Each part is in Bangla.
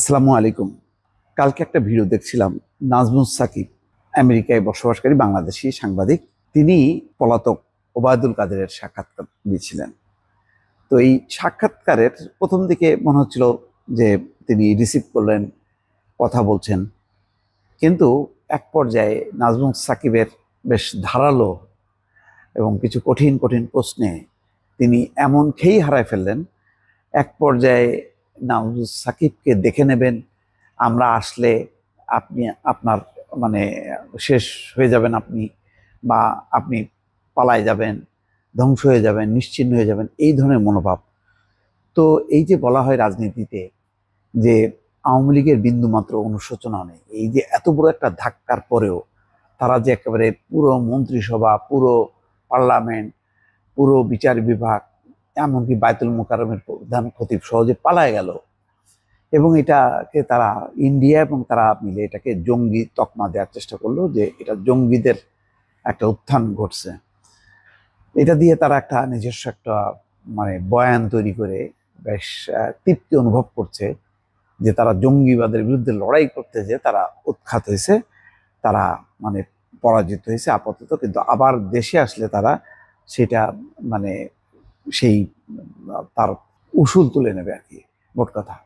আসসালামু আলাইকুম। কালকে একটা ভিডিও দেখছিলাম, নাজমুস সাকিব, আমেরিকায় বসবাসকারী বাংলাদেশি সাংবাদিক। তিনি পলাতক ওবায়দুল কাদেরের সাক্ষাৎকার দিয়েছিলেন। তো এই সাক্ষাৎকারের প্রথম দিকে মনে হচ্ছিল যে তিনি রিসিভ করলেন, কথা বলছেন। কিন্তু এক পর্যায়ে নাজমুস সাকিবের বেশ ধারালো এবং কিছু কঠিন কঠিন প্রশ্নে তিনি এমন খেয়েই হারায় ফেললেন, এক পর্যায়ে নাজমুস সাকিবকে দেখে নেবেন। আমরা আসলে আপনি, আপনার মানে শেষ হয়ে যাবেন আপনি বা আপনি পালায় যাবেন, ধ্বংস হয়ে যাবেন, নিশ্চিন্ন হয়ে যাবেন, এই ধরনের মনোভাব। তো এই যে বলা হয় রাজনীতিতে যে আওয়ামী লীগের বিন্দুমাত্র অনুশোচনা নেই, এই যে এত বড় একটা ধাক্কার পরেও তারা যে একেবারে পুরো মন্ত্রিসভা, পুরো পার্লামেন্ট, পুরো বিচার বিভাগ এমনকি বায়তুল মোকারমের প্রধান খতিব সহজে পালায় গেল। এবং এটাকে তারা ইন্ডিয়া এবং তারা মিলে এটাকে জঙ্গি তকমা দেওয়ার চেষ্টা করল যে এটা জঙ্গিদের একটা উত্থান ঘটছে। এটা দিয়ে তারা একটা নিজস্ব একটা মানে বয়ান তৈরি করে বেশ তৃপ্তি অনুভব করছে যে তারা জঙ্গিবাদের বিরুদ্ধে লড়াই করতে যে তারা উৎখাত হয়েছে, তারা মানে পরাজিত হয়েছে আপাতত। কিন্তু আবার দেশে আসলে তারা সেটা মানে সেই তার উসুল তুলে নেবে আর কি, মোট কথা।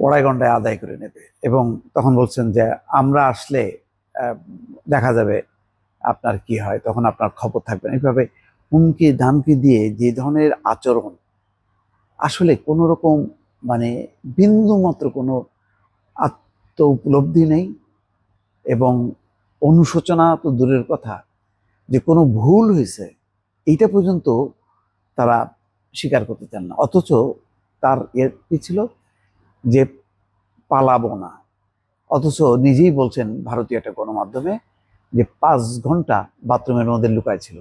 পড়াই ঘন্টায় আদায় করে নেবে এবং তখন বলছেন যে, আমরা আসলে দেখা যাবে আপনার কি হয়, তখন আপনার খবর থাকবে না। এইভাবে হুমকি, ধামকি দিয়ে যে ধরনের আচরণ, আসলে কোনো রকম মানে বিন্দু মাত্র কোনো আত্ম উপলব্ধি নেই এবং অনুশোচনা তো দূরের কথা, যে কোনো ভুল হয়েছে, এইটা পর্যন্ত তারা স্বীকার করতে চান না। অথচ তার কি ছিল? যে পালাবো না। অথচ নিজেই বলছেন ভারতীয় একটা গণমাধ্যমে যে পাঁচ ঘণ্টা বাথরুমের মধ্যে লুকায় ছিল।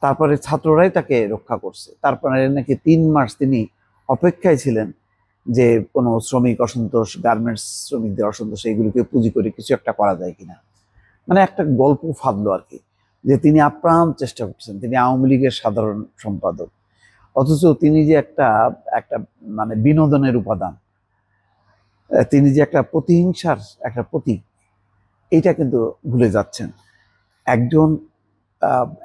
তারপরে ছাত্ররাই তাকে রক্ষা করছে। তারপরে নাকি তিন মাস তিনি অপেক্ষায় ছিলেন যে কোনো শ্রমিক অসন্তোষ গার্মেন্টস শ্রমিকদের অসন্তোষ এইগুলোকে পুঁজি করে কিছু একটা করা যায় কিনা। মানে একটা গল্প ফাঁদলো আর কি। যে তিনি আপ্রাণ চেষ্টা করছেন। তিনি আওয়ামী লীগের সাধারণ সম্পাদক। অথচ তিনি যে একটা একটা মানে বিনোদনের উপাদান তিনি যে একটা প্রতিহিংসার একটা প্রতীক এটা কিন্তু ভুলে যাচ্ছেন। একজন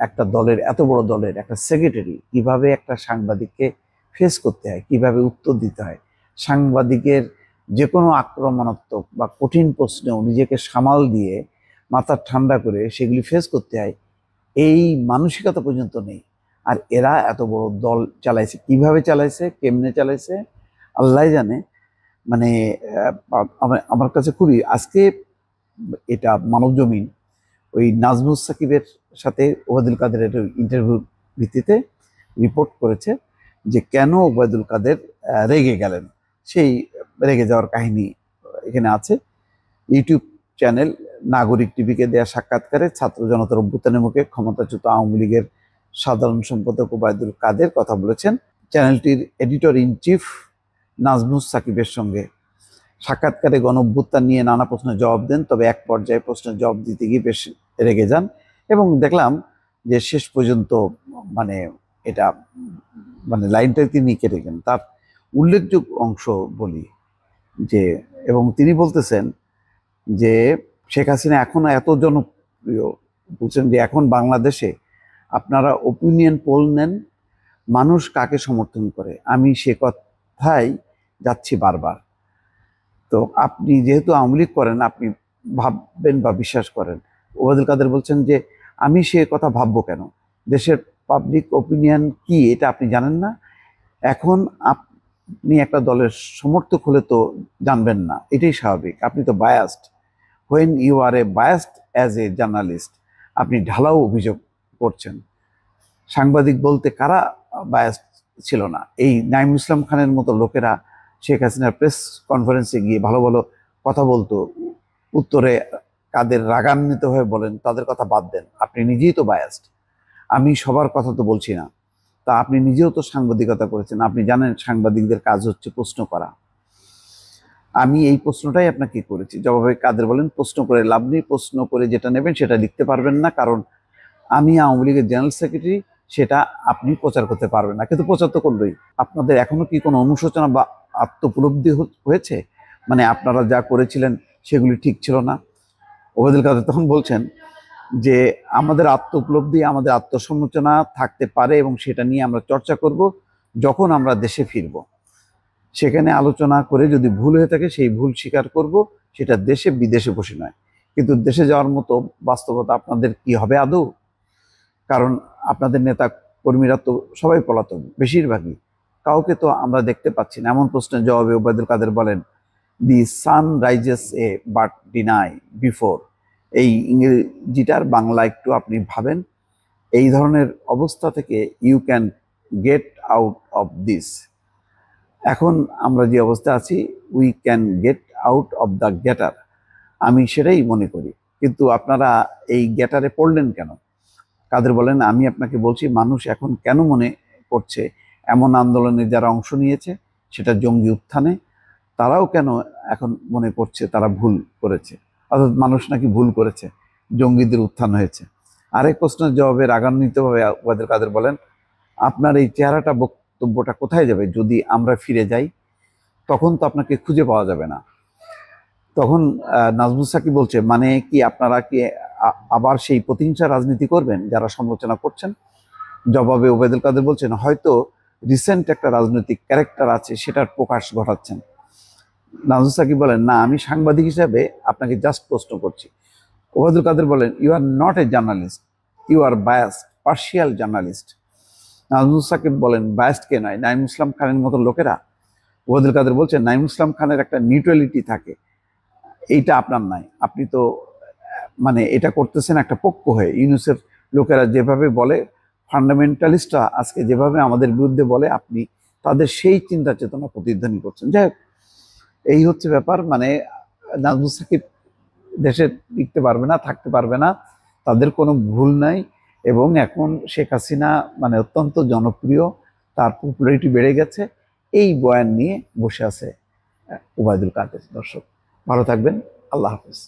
একটা দলের, এত বড় দলের একটা সেক্রেটারি কীভাবে একটা সাংবাদিককে ফেস করতে হয়, কীভাবে উত্তর দিতে হয়, সাংবাদিকের যে কোনো আক্রমণাত্মক বা কঠিন প্রশ্নেও নিজেকে সামাল দিয়ে মাথা ঠান্ডা করে সেগুলি ফেস করতে হয়, এই মানসিকতা পর্যন্ত নেই। আর এরা এত বড় দল চালাইছে, কীভাবে চালাইছে, কেমনে চালাইছে, আল্লাহ জানে। মানে আমার- কাছে খুবই, আজকে এটা মানব জমিন ওই নাজমুস সাকিবের সাথে ওবায়দুল কাদেরের ইন্টারভিউ ভিত্তিতে রিপোর্ট করেছে যে কেন ওবায়দুল কাদের রেগে গেলেন। সেই রেগে যাওয়ার কাহিনী এখানে আছে। ইউটিউব চ্যানেল নাগরিক টিভিকে দেয়া সাক্ষাৎকারে ছাত্র জনতার অভ্যুত্থানের মুখে ক্ষমতাচ্যুত আওয়ামী লীগের সাধারণ সম্পাদক ওবায়দুল কাদের কথা বলেছেন। চ্যানেলটির এডিটর ইন চিফ নাজমুস সাকিবের সঙ্গে সাক্ষাৎকারে গণ অভ্যুত্থান নিয়ে নানা প্রশ্নের জবাব দেন, তবে এক পর্যায়ে প্রশ্নের জবাব দিতে গিয়ে বেশ রেগে যান এবং দেখলাম যে শেষ পর্যন্ত মানে এটা মানে লাইনটা তিনি কেটে গেলেন। তার উল্লেখযোগ্য অংশ বলি যে, এবং তিনি বলতেছেন যে, শেখ হাসিনা এখনও এত জনপ্রিয়, বলছেন যে এখন বাংলাদেশে আপনারা ওপিনিয়ন পোল নেন, মানুষ কাকে সমর্থন করে? আমি সে কথাই যাচ্ছি বারবার। তো আপনি যেহেতু আওয়ামী লীগ করেন, আপনি ভাববেন বা বিশ্বাস করেন। ওবায়দুল কাদের বলছেন যে, আমি সে কথা ভাববো কেন? দেশের পাবলিক ওপিনিয়ন কি? এটা আপনি জানেন না। এখন আপনি একটা দলের সমর্থক হলে তো জানবেন না। এটাই স্বাভাবিক। আপনি তো biased when you are a biased as a journalist আপনি ঢালাও অভিযোগ করছেন। সাংবাদিক বলতে কারা বায়াসড ছিল না? এই নাইমুল ইসলাম খানের মতো লোকেরা শেখ হাসিনার প্রেস কনফারেন্সে গিয়ে ভালো ভালো কথা বলতো, উত্তরে কাদের রাগান্বিত হয়ে বলেন, তাদের কথা বাদ দেন। আপনি নিজেই তো বায়াসড আমি সবার কথা তো বলছি না। তা আপনি নিজেও তো সাংবাদিকতা করেছেন। আপনি জানেন সাংবাদিকদের কাজ হচ্ছে প্রশ্ন করা। আমি এই প্রশ্নটাই আপনাকে করেছি। জবাবে কাদের বলেন, প্রশ্ন করে লাভ নেই, প্রশ্ন করে যেটা নেবেন সেটা লিখতে পারবেন না, কারণ আমি আওয়ামী লীগের জেনারেল সেক্রেটারি, সেটা আপনি প্রচার করতে পারবেন না। কিন্তু প্রচার তো করলোই। আপনাদের এখনও কি কোনো অনুশোচনা বা আত্মোপলব্ধি হয়েছে? মানে আপনারা যা করেছিলেন, সেগুলি ঠিক ছিল না? ওবায়দুল কাদের তখন বলছেন যে, আমাদের আত্ম উপলব্ধি আমাদের আত্মসমালোচনা থাকতে পারে এবং সেটা নিয়ে আমরা চর্চা করব যখন আমরা দেশে ফিরব। সেখানে আলোচনা করে যদি ভুল হয়ে থাকে, সেই ভুল স্বীকার করব। সেটা দেশে, বিদেশে বসে নয়। কিন্তু দেশে যাওয়ার মতো বাস্তবতা আপনাদের কি হবে আদৌ? কারণ আপনাদের নেতা কর্মীরা তো সবাই পলাতক, বেশিরভাগই। কাউকে তো আমরা দেখতে পাচ্ছি না। এমন প্রশ্নের জবাবে ওবায়দুল কাদের বলেন, the sun rises a but deny before. এই ইংরেজিটার বাংলা একটু আপনি ভাবেন, এই ধরনের অবস্থা থেকে you can get out of this এখন আমরা যে অবস্থা আছি we can get out of the gutter আমি সেটাই মনে করি। কিন্তু আপনারা এই গেটারে পড়লেন কেন? কাদের বলেন, আমি আপনাকে বলছি, মানুষ এখন কেন মনে করছে এমন আন্দোলনে যারা অংশ নিয়েছে, সেটা জঙ্গি উত্থানে, তারাও কেন এখন মনে করছে তারা ভুল করেছে? অর্থাৎ মানুষ নাকি ভুল করেছে, জঙ্গিদের উত্থান হয়েছে? আরেক প্রশ্নের জবাবে রাগান্বিতভাবে ওয়াদের কাদের বলেন, আপনার এই চেহারাটা, বক্তব্যটা কোথায় যাবে? যদি আমরা ফিরে যাই, তখন তো আপনাকে খুঁজে পাওয়া যাবে না। তখন সাকিব বলছে মানে কি আপনারা কি আবার সেই প্রতিহিংসা রাজনীতি করবেন যারা সমালোচনা করছেন। জবাবে ওবেদুল কাদের বলছেন, হয়তো রিসেন্ট একটা রাজনৈতিক ক্যারেক্টার আছে, সেটার প্রকাশ ঘটাচ্ছেন। নাজমুল সাকিব বলেন, না, আমি সাংবাদিক হিসাবে আপনাকে জাস্ট প্রশ্ন করছি। ওবায়দুল কাদের বলেন you are not a journalist you are bias partial journalist Nazmul Sakib বলেন বায়াস্ট কে নয়, নাইম ইসলাম খানের মতো লোকেরা? ওবায়দুল কাদের বলছেন, নাইম ইসলাম খানের একটা নিউট্রালিটি থাকে, এইটা আপনার নাই। আপনি তো মানে এটা করতেছেন একটা পক্ষ হয়ে। ইউনুসের লোকেরা যেভাবে বলে ফান্ডামেন্টালিস্টরা আজকে যেভাবে আমাদের বিরুদ্ধে বলে, আপনি তাদের সেই চিন্তা চেতনা প্রতিধ্বনি করছেন। যাই এই হচ্ছে ব্যাপার। মানে নাজমুল সাকিব দেশে টিকতে পারবে না, থাকতে পারবে না, তাদের কোনো ভুল নাই এবং এখন শেখ হাসিনা মানে অত্যন্ত জনপ্রিয়, তার পপুলারিটি বেড়ে গেছে। এই বয়ান নিয়ে বসে আছে ওবায়দুল কাদের। দর্শক, ভালো থাকবেন। আল্লাহ হাফিজ।